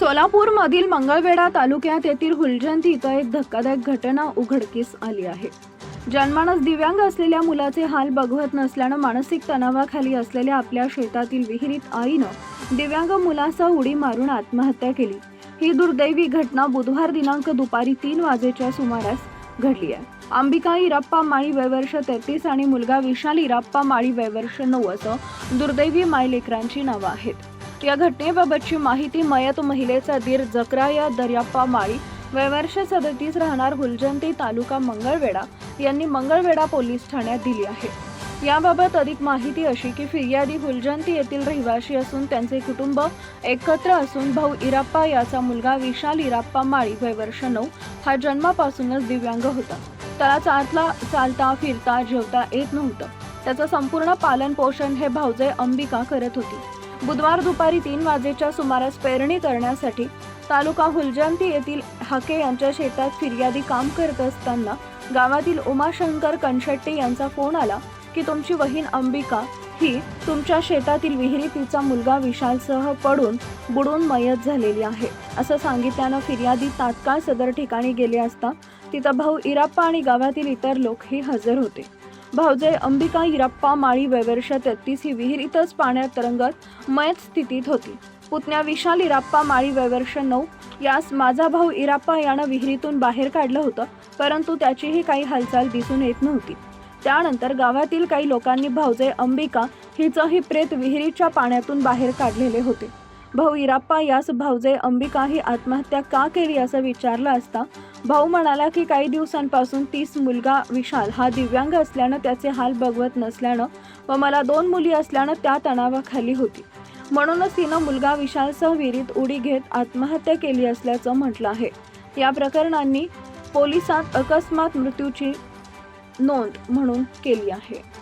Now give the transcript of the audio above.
सोलापूरमधील मंगळवेढा तालुक्यात येथील हुलजंती इथं एक धक्कादायक घटना उघडकीस आली आहे. जन्मानस दिव्यांग असलेल्या मुलाचे हाल बघवत नसल्यानं मानसिक तणावाखाली असलेल्या आपल्या शेतातील विहिरीत आईनं दिव्यांग मुलासह उडी मारून आत्महत्या केली. ही दुर्दैवी घटना बुधवार दिनांक दुपारी तीन वाजेच्या सुमारास घडली आहे. अंबिका इराप्पा माळी वयवर्ष तेहतीस आणि मुलगा विशाल इराप्पा माळी वयवर्ष नऊ असं दुर्दैवी मायलेकरांची नावं आहेत. या घटनेबाबतची माहिती मयत महिलेचा दीर जकराया दर्याप्पा माळी. वयवर्ष सदतीस राहणार हुलजंती तालुका मंगळवेढा. यांनी मंगळवेढा पोलीस ठाण्यात दिली आहे. याबाबत अधिक माहिती अशी की फिर्यादी हुलजंती येथील रहिवासी असून त्यांचे कुटुंब एकत्र असून भाऊ इराप्पा याचा मुलगा विशाल इराप्पा माळी वयवर्ष नऊ. हा जन्मापासूनच दिव्यांग होता. त्याला चालता चालता फिरता जेवता येत नव्हतं. त्याचं संपूर्ण पालन पोषण हे भाऊजे अंबिका करत होती. बुधवार दुपारी तीन वाजेच्या सुमारास पेरणी करण्यासाठी तालुका हुलजंती येथील हाके यांच्या शेतात फिर्यादी काम करत असताना गावातील उमाशंकर कणशेट्टी यांचा फोन आला की तुमची वहीन अंबिका ही तुमच्या शेतातील विहिरी तिचा मुलगा विशालसह पडून बुडून मयत झालेली आहे. असं सांगितल्यानं फिर्यादी तात्काळ सदर ठिकाणी गेले असता तिचा भाऊ इराप्पा आणि गावातील इतर लोकही हजर होते. भाऊजे अंबिका इराप्पा माळी वयवर्ष तेहतीस ही विहिरीतच पाण्यात तरंगत मयत स्थितीत होती. पुतण्या विशाल इराप्पा माळी वयवर्ष नऊ यास माझा भाऊ इराप्पा यानं विहिरीतून बाहेर काढलं होतं परंतु त्याचीही काही हालचाल दिसून येत नव्हती. त्यानंतर गावातील काही लोकांनी भावजे अंबिका हिचंही प्रेत विहिरीच्या पाण्यातून बाहेर काढलेले होते. भाऊ इराप्पा यास भाऊजे अंबिका ही आत्महत्या का केली असं विचारलं असता भाऊ म्हणाला की काही दिवसांपासून तीस मुलगा विशाल हा दिव्यांग असल्यानं त्याचे हाल बघवत नसल्यानं व मला दोन मुली असल्यानं त्या तणावाखाली होती. म्हणूनच तिनं मुलगा विशालसह विहिरीत उडी घेत आत्महत्या केली असल्याचं म्हटलं आहे. या प्रकरणांनी पोलिसात अकस्मात मृत्यूची नोंद म्हणून केली आहे.